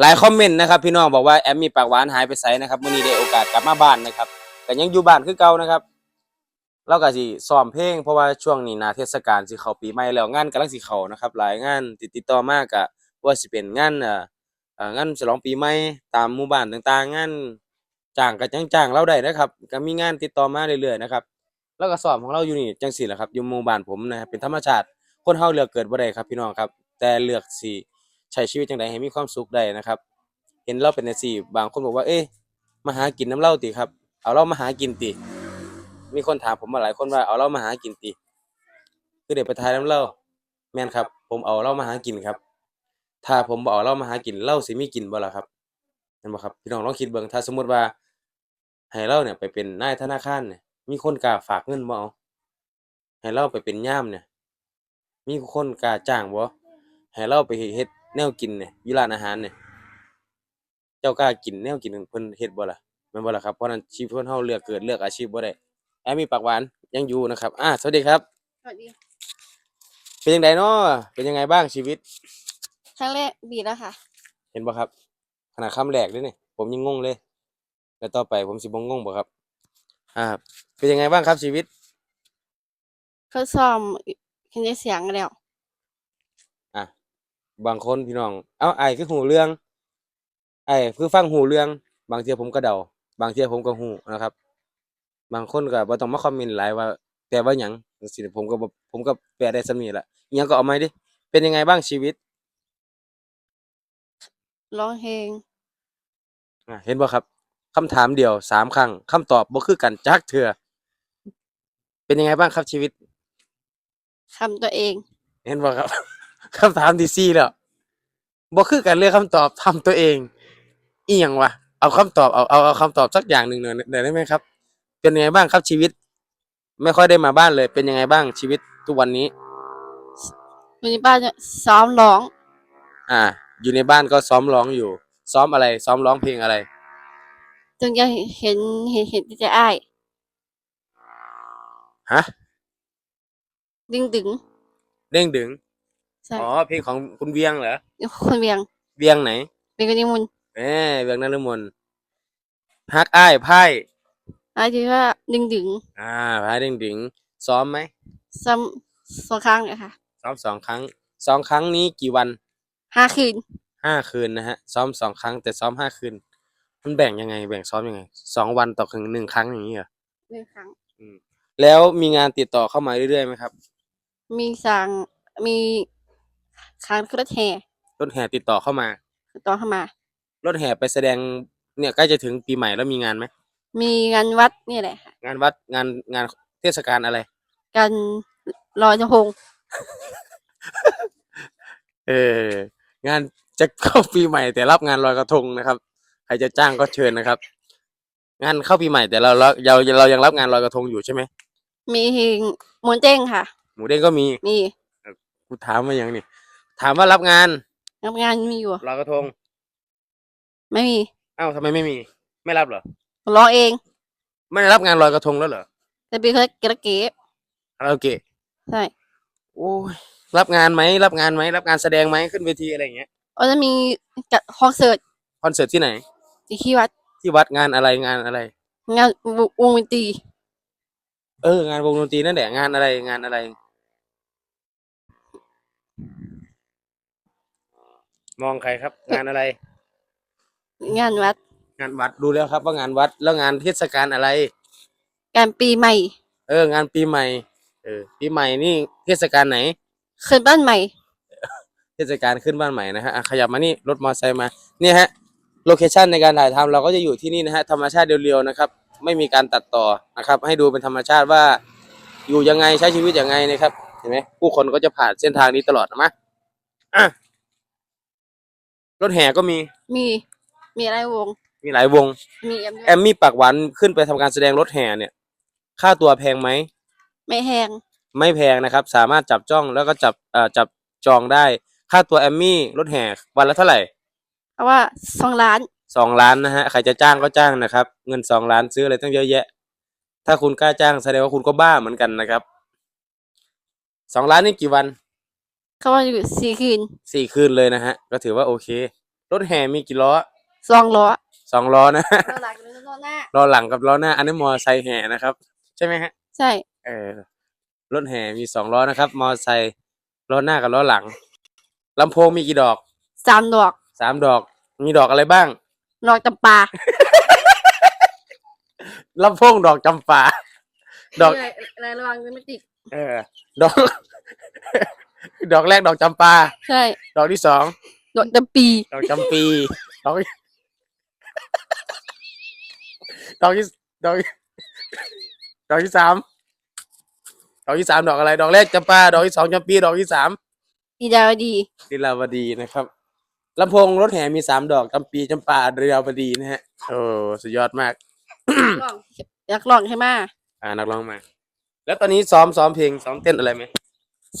หลายคอมเมนต์นะครับพี่น้องบอกว่าแอมมีปากหวานหายไปไสนะครับมื้อนี้ได้โอกาสกลับมาบ้านนะครับก็ยังอยู่บ้านคือเก่านะครับเราก็สิซ้อมเพลงเพราะว่าช่วงนี้นาเทศกาลสิเข้าปีใหม่แล้วงานกำลังสิเข้านะครับ หลายงานติดติดต่อมาก็ว่าสิเป็นงานเอ่อเอ่องานฉลองปีใหม่ตามหมู่บ้านต่างๆงานจ้างก็จังจ้างเราได้นะครับก็มีงานติดต่อมาเรื่อยๆนะครับแล้วก็ซ้อมของเราอยู่นี่จังซี่แหละครับอยู่หมู่บ้านผมนะครับเป็นธรรมชาติคนเฮาเลือกเกิดบ่ได้ครับพี่น้องครับ แต่เลือกสิ ใช้ชีวิตจังไดให้มีความสุขได้นะครับ เห็นเราเป็นจังซี่บางคนบอกว่า เอ๊ะมาหากินน้ำเหล้าติครับ เอาเรามาหากินติ มีคนถามผมมาหลายคนว่าเอาเรามาหากินติคือได้ไปทายน้ำเหล้าแม่นครับ ผมเอาเรามาหากินครับ ถ้าผมบ่เอาเรามาหากินเหล้าสิมีกินบ่ล่ะครับเห็นบ่ครับพี่น้องลองคิดเบิ่งถ้าสมมติว่าให้เราเนี่ยไปเป็นนายธนาคารเนี่ยมีคนกล้าฝากเงินบ่เอาให้เราไปเป็นย่ามเนี่ยมีคนกล้าจ้างบ่ให้เราไปเฮ็ด แนวกินเนี่ยอยู่ร้านอาหารเนี่ยเจ้ากล้ากินแนวกินเพิ่นเฮ็ดบ่ล่ะแม่นบ่ล่ะครับเพราะฉะนั้นชีวิตคนเฮาเลือกเกิดเลือกอาชีพบ่ได้แอมมีปากหวานยังอยู่นะครับ อ่าสวัสดีครับ สวัสดีเป็นจังไดเนาะเป็นยังไงบ้างชีวิตครั้งแรกบีแล้วค่ะ เห็นบ่ครับขนาดคำแรกเด้นี่ผมยังงงเลย แล้วต่อไปผมสิบ่งงบ่ครับ อ่า เป็นยังไงบ้างครับชีวิตเขาซ้อมเห็นได้เสียงแล้วอะ บางคนพี่น้อง เอ้าไอ้ายคือหูเรื่อง ไอ้ายคือฟังหูเรื่อง บางเทียผมก็เดา บางเทียผมก็หูนะครับ บางคนก็บ่ต้องมาคอมเมนต์หลายว่าแปลว่าหยังจังซี้ผมก็บ่ผมก็แปลได้ส่ำนี้ล่ะอิหยังก็เอาใหม่ดิ เป็นยังไงบ้างชีวิต ร้องเพลงอะเห็นบ่ครับคำถามเดียวสามครั้งคำตอบบ่คือกันจักเทื่อเป็นยังไงบ้างครับชีวิต ทำตัวเอง เห็นบ่ครับ คำถามที่สี่แล้วบ่คือกันเลยคำตอบทำตัวเองอีหยังวะเอาคำตอบเอาเอาเอาคำตอบสักอย่างหนึ่งหน่อยหน่อยได้ไหมครับ เป็นยังไงบ้างครับชีวิต ไม่ค่อยได้มาบ้านเลย เป็นยังไงบ้างชีวิตทุกวันนี้วันนี้ป้าจะซ้อมร้องอ่า อยู่ในบ้านก็ซ้อมร้องอยู่ ซ้อมอะไร ซ้อมร้องเพลงอะไรจึงจะเห็นเห็นเห็นที่จะอ้ายฮะ ดึงดึง เด้งดึง ใช่อ๋อเพลงของคุณเวียงเหรอคนเวียงเวียงไหนเป็นคนนิมนต์เอ้เวียงนฤมลฮักอ้ายไพ่อ้ายที่ว่าดึงดึงอ่าไพ่เด้งดึงซ้อมไหมซ้ำสองครั้งเลยค่ะซ้อมสองครั้งสองครั้งนี้กี่วันห้าคืนห้าคืนนะฮะ ซ้อมสองครั้ง แต่ซ้อมห้าคืน มันแบ่งยังไง แบ่งซ้อมยังไงสองวันต่อครั้งหนึ่งครั้งอย่างนี้เหรอหนึ่งครั้งแล้วมีงานติดต่อเข้ามาเรื่อยๆไหมครับ มีสั่งมี ครั้งรถแห่รถแห่ติดต่อเข้ามาต่อเข้ามารถแห่ไปแสดงเนี่ยใกล้จะถึงปีใหม่แล้วมีงานไหมมีงานวัดนี่แหละค่ะ งานวัดงานงานเทศกาลอะไร การลอยกระทงเอองานจะเข้าปีใหม่แต่รับงานลอยกระทงนะครับ ใครจะจ้างก็เชิญนะครับ งานเข้าปีใหม่แต่เราเราเราเรายังรับงานลอยกระทงอยู่ใช่ไหมมีหมุนเจ้งค่ะ หมูเด้งก็มี มีกูถามมาอย่างนี้ ถามว่ารับงานงานงานมีอยู่ลอยกระทงไม่มีอ้าวทำไมไม่มี ไม่รับเหรอร้องเอง ไม่ได้รับงานลอยกระทงแล้วเหรอแต่เป็นเขาเกระเก๋คาราโอเกะใช่โอ้ยรับงานไหมรับงานไหมรับงานแสดงไหมขึ้นเวทีอะไรอย่างเงี้ยก็จะมีจัดคอนเสิร์ตคอนเสิร์ตที่ไหนที่วัดที่วัดงานอะไรงานอะไร งานววงดนตรีเออ งานวงดนตรีนั่นแหละงานอะไรงานอะไร มองใครครับ งานอะไร งานวัด งานวัดดูแล้วครับ ว่างานวัดแล้วงานเทศกาลอะไรการปีใหม่ เออ งานปีใหม่ เออ ปีใหม่นี่เทศกาลไหน ขึ้นบ้านใหม่ เทศกาลขึ้นบ้านใหม่นะฮะอะขยับมานี่รถมอเตอร์ไซค์มา เนี่ยฮะโลเคชันในการถ่ายทำเราก็จะอยู่ที่นี่นะฮะธรรมชาติเรียวๆนะครับ ไม่มีการตัดต่อนะครับ ให้ดูเป็นธรรมชาติว่า อยู่ยังไงใช้ชีวิตยังไงนะครับเห็นไหมผู้คนก็จะผ่านเส้นทางนี้ตลอดนะมะอะ รถแห่ก็มีมีมีอะไรวง มีหลายวง มีแอมด้วยแอมมี่ปากหวานขึ้นไปทำการแสดงรถแห่เนี่ย ค่าตัวแพงไหม ไม่แหงไม่แพงนะครับ สามารถจับจ้องแล้วก็จับเอ่อจับจองได้ ค่าตัวแอมมี่รถแห่วันละเท่าไหร่เพราะว่าสองล้านสองล้านนะฮะ ใครจะจ้างก็จ้างนะครับ เงินสองล้านซื้ออะไรตั้งเยอะแยะ ถ้าคุณกล้าจ้างแสดงว่าคุณก็บ้าเหมือนกันนะครับสองล้านนี่กี่วัน เขาว่าอยู่สี่คืนสี่คืนเลยนะฮะ ก็ถือว่าโอเค รถแห่มีกี่ล้อสองล้อสองล้อนะล้อหลังหรือล้อหน้าล้อหลังกับล้อหน้า อันนี้มอไซค์แห่นะครับ ใช่ไหมฮะ ใช่เออรถแห่มีสองล้อนะครับ มอไซค์ล้อหน้ากับล้อหลังลำโพงมีกี่ดอกสามดอกสามดอก มีดอกอะไรบ้าง ดอกจำปาลำโพงดอกจำปาดอกอะไรอะไรระวังจะไม่ติดเออดอก ดอกแรกดอกจำปา ใช่ดอกที่สองดอกจำปี ดอกจำปีดอกดอกที่ดอกดอกที่สามดอกที่สามดอกอะไร ดอกแรกจำปาดอกที่สองจำปีดอกที่สามอีดาวดีลีลาวดีนะครับลำโพงรถแห่มีสามดอกจำปีจำปาลีลาวดีนะฮะโอ้สุดยอดมากลองอยากลองใช่ไหมอ่านักร้องมา แล้วตอนนี้ซ้อมซ้อมเพลงซ้อมเต้นอะไรไหม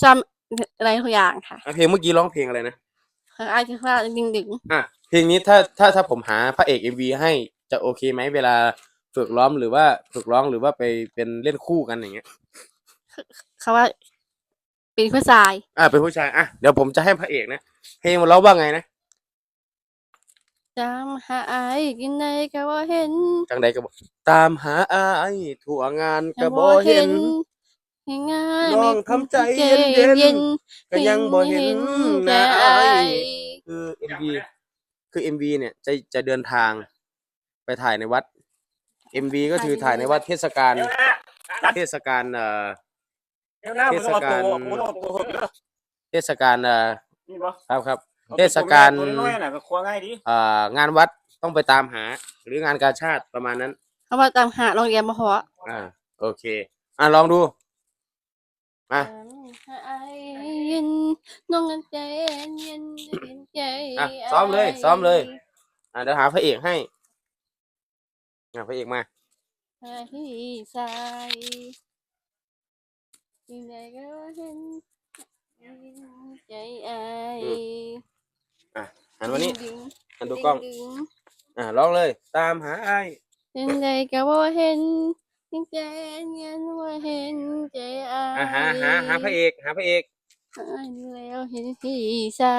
ซ้ำ อะไรทุกอย่างค่ะอะเพลงเมื่อกี้ร้องเพลงอะไรนะข้างอ้ายที่ว่าดึงดึงอะเพลงนี้ถ้าถ้าถ้าผมหาพระเอกเอ็มวีให้จะโอเคไหมเวลาฝึกร้องหรือว่าฝึกร้องหรือว่าไปเป็นเล่นคู่กันอย่างเงี้ย เขาว่า เป็นผู้ชายอะเป็นผู้ชายอะเดี๋ยวผมจะให้พระเอกนะเพลงมันร้องว่าไงนะจำหาอายกินในก็ว่าเห็นจังใดก็บอกตามหาอายทั่วงานก็บ่เห็นเห็น ง่ายน้องทำใจเย็นๆก็ยังบ่เห็นหน้าอายคือเอ็มวีคือเอ็มวีเนี่ยจะจะเดินทางไปถ่ายในวัดเอ็มวีก็คือถ่ายในวัดเทศกาลเทศกาลเอ่อ เดี๋ยวหน้าผมต้องเอาตัวผมต้องเอาตัวเทศกาลเอ่อนี่ปะครับครับอเทศกาล ตัวน้อยๆน่ะก็คว้าง่ายดีเอ่องานวัดต้องไปตามหา หรืองานกาชาติประมาณนั้น เขาว่าตามหาโรงเรียนมาหออ่าโอเค อะลองดู อะหาอายเย็นน้องกันใจเย็นเย็นใจอะซ้อมเลยซ้อมเลยอะเดี๋ยวหาพระเอกให้อะพระเอกมาหาที่ใส่ที่ไหนก็เห็นเย็นใจอายหันมานี่ดึงหันดูกล้องดึงอะร้องเลย ตามหาไอ้ายเห็นใจก็ว่าเห็นเห็น ใจเย็นว่าเห็นใจอายอะหาหาหาพระเอก หาพระเอก หาแล้วเห็นที่ใส่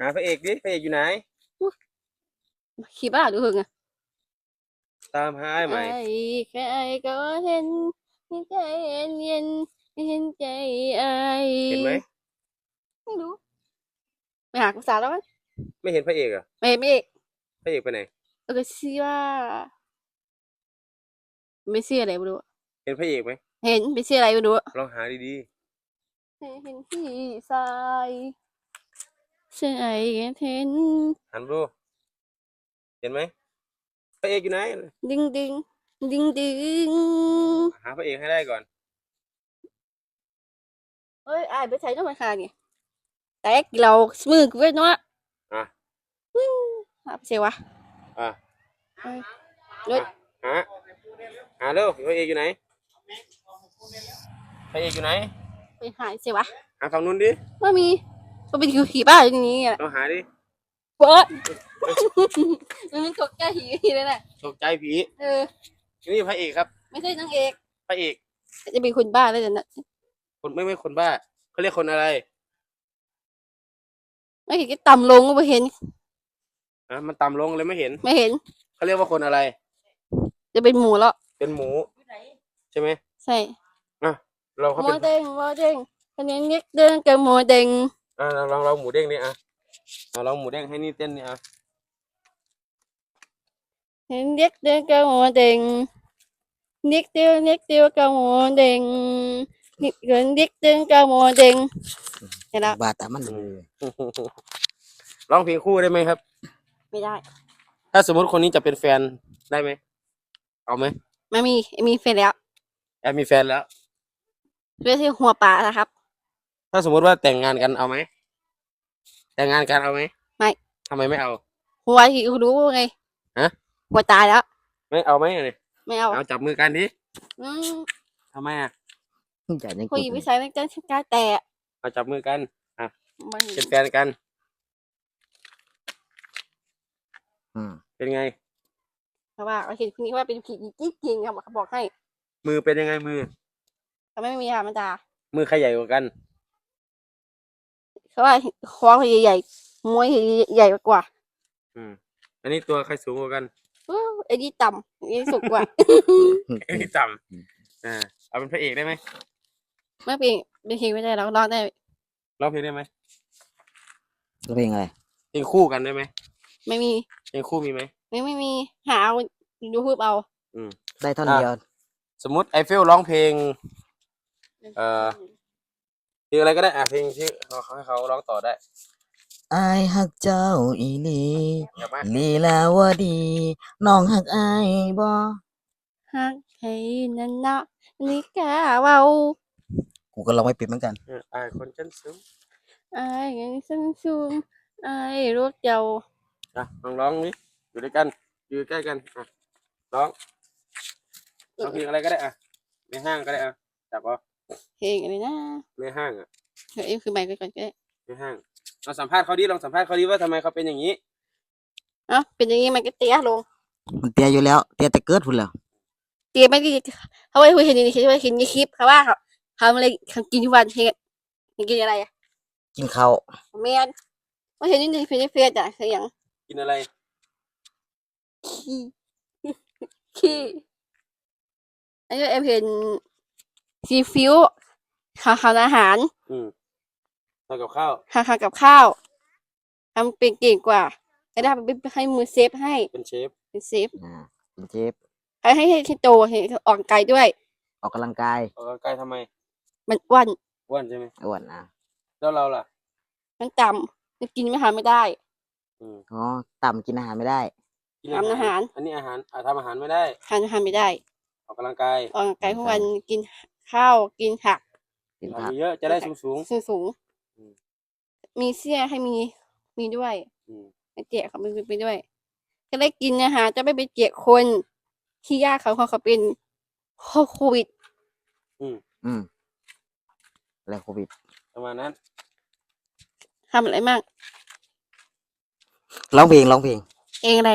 หาพระเอกดิพระเอกอยู่ไหน ขี้บ้าดูหึงอะตามหาไอ้ายใหม่ไอ้ใครก็เห็นเห็นใจเย็นเย็นเห็นใจอายเห็นไหม ไม่รู้ไปหากุศลแล้วมั้ยไม่เห็นพระเอกเหรอะไม่ไม่เอกพระเอกไปไหน เออชื่อว่า ไม่ชื่ออะไรไม่รู้เห็นพระเอกไหมเห็นไม่ชื่ออะไรไม่รู้ลองหาดีเห็นที่ทรายใช่เห็นๆหันดูเห็นไหมพระเอกอยู่ไหนดึงดึงดึงดึงหาพระเอกให้ได้ก่อนเอ้ยอายไปใช้ต้องมาหาเนี่ยแต่เรามือกูไว้เนาะอะอืมหาไปเสียวะอะเอ้ยเอ้ยหา หาเร็วพระเอกอยู่ไหนพระเอกอยู่ไหน ไปหาเสียวะ หาฝั่งนู้นดิไม่มีมันเป็นขี่บ้าอย่างนี้อะเราหาดิเปิดมันตกใจหีเลยแหละตกใจผีเออ นี่พระเอกครับ ไม่ใช่นางเอกพระเอก จะเป็นคนบ้าเลยแต่นะคนไม่ไม่คนบ้าเขาเรียกคนอะไรไม่เห็นก็ต่ำลงก็ไม่เห็น อะมันต่ำลงเลยไม่เห็นไม่เห็นเขาเรียกว่าคนอะไร จะเป็นหมูแล้ว เป็นหมู ใช่ไหมใช่เราเขาหมูเป็นเด้งหมูเด้งคนนี้เรียกเดินกับหมูเด้งอ่าเราลองลองหมูเด้งนี่อะเอาลองหมูเด้งให้นี่เต้นนี่อะเห็นเรียกเดินกับหมูเด้งเรียกเดียวเรียกเดียวกับหมูเด้งเรียกเดินเรียกเดินกับหมูเด้งเห็นแล้วบาตามันร้องเพลงคู่ได้ไหมครับ ไม่ได้ ถ้าสมมติคนนี้จะเป็นแฟนได้ไหมเอาไหม ไม่มีมีแฟนแล้วแอบมีแฟนแล้วเรื่องที่หัวป่านะครับ ถ้าสมมติว่าแต่งงานกันเอาไหม แต่งงานกันเอาไหมไม่ ทำไมไม่เอา หัวที่รู้ไงฮะ หัวตายแล้ว ไม่เอาไหมเนี่ยไม่เอาเอาจับมือกันดิอืมทำไมอะจะยังผู้หญิงผู้ชายไม่ต้องชิงกาแต่เอาจับมือกันมันเป็นแฟนกัน อืมเป็นไง เพราะว่าเราเห็นคนนี้ว่าเป็นผีกิ๊กจริงครับเขาบอกให้ มือเป็นยังไงมือเขาไม่มีค่ะมันตามือใครใหญ่กว่ากันเขาว่าคอเขาใหญ่ๆมวยใหญ่กว่า อืม อันนี้ตัวใครสูงกว่ากันอู้ไอ้นี่ต่ำไอ้นี่สูงกว่าอันนี้ต่ำอ่าเอาเป็นพระเอกได้ไหมไม่เพลงเป็นเพลงไม่ได้เราร้องได้ร้องเพลงได้ไหมแล้วเพลงอะไรเพลงคู่กันได้ไหมไม่มีเพลงคู่มีไหม ไม่ไม่มีหาเอาดูฮูบเอาได้ท่อนอะเดียว สมมติไอเฟลร้องเพลง เอ่อ เพลงอะไรก็ได้อะเพลงที่เขาให้เขาร้องต่อได้อายหักเจ้าอีหลีอย่ามาลีลาวดีน้องหักอายบ่ฮักให้นั่นเนาะนี่กาเว้ากูก็ลองไม่ปิดเหมือนกันเอออ่าคนชั้นสูงไอ้ายยังซึมซุมไอ้ายรูกเจ้าอะลองร้องดิ อยู่ด้วยกัน อยู่ใกล้กันอะร้องร้องเพลงอะไรก็ได้อะในห้างก็ได้อะจับเอาเพลงอะไรนะในห้างอะเดี๋ยวเอ็มคือใบไปก่อนก็ได้ในห้างลองสัมภาษณ์เขาดิลองสัมภาษณ์เขาดิว่าทำไมเขาเป็นอย่างนี้เอ้าเป็นอย่างนี้มันก็เตี้ยลงมันเตี้ยอยู่แล้วเตี้ยแต่เกิดพุ่นแล้วเตี้ยไม่ดีเขาไว้คุยเห็นในคลิปไว้เห็นในคลิปเขาว่าเขาเขาอะไรเขากินทุกวันเห็นมันกินอะไรอะกินข้าวแมนว่าเห็นนี่ในเฟซเฟซอะคืออย่างกินอะไร ขี้ขี้อันนี้เอ็มเห็นซีฟิวขาขาวอาหาร อืมทำกับข้าวหากับข้าวทำเป็นเก่งกว่าให้ได้ไปให้มือเซฟให้เป็นเชฟเป็นเซฟอ่าเป็นเชฟให้ให้ให้โตให้ออกไกลด้วย ออกกำลังกายออกกำลังกายทำไมมันอ้วนอ้วนใช่ไหมอ้วนอะแล้วเราล่ะ มันต่ำมันกินไม่หาไม่ได้ อืมอ๋อต่ำกินอาหารไม่ได้ กินทำอาหาร อันนี้อาหารอ่าทำอาหารไม่ได้ทานอาหารไม่ได้ ออกกำลังกายออกกำลังกายทุกวันกินข้าวกินผักกินอาผัหากรเยอะจะได้สูงสูงสูงสูงอืมมีเสื้อให้มีมีด้วยๆอืมให้เจ๊เขาไปไปด้วยก็ได้กินอาหารจะไม่ไปเจ๊คนที่ยากเขาเขาเขาเป็นโควิด อืมอะไรโควิดประมาณนั้นทำอะไรมากร้องเพลงร้องเพลง เองอะไร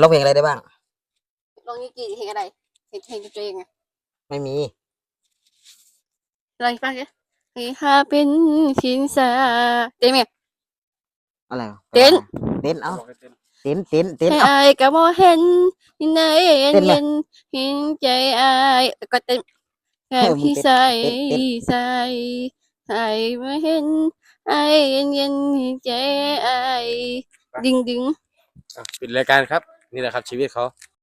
ร้องเพลงอะไรได้บ้าง ลองยี่กี่เห็นอะไรเห็นเห็นตัวเองอะไม่มีอะไรบ้างเนี่ยให้ข้าเป็นชินซาเต้นไหมอะไรวะเต้นเต้นเอ้าบอกให้เต้นเต้นเต้นเต้นให้เอ้าอายก็บ่เห็นที่ไหนเย็นเต้นไหมเย็นเห็นใจอายก็เต้นแค่เออมึงพี่เต้นใส่เต้นเต้น ใส่ใส่ไม่เห็นอายเย็นเย็นเห็นใจอายดึงดึง อะปิดรายการครับ นี่แหละครับชีวิตเขา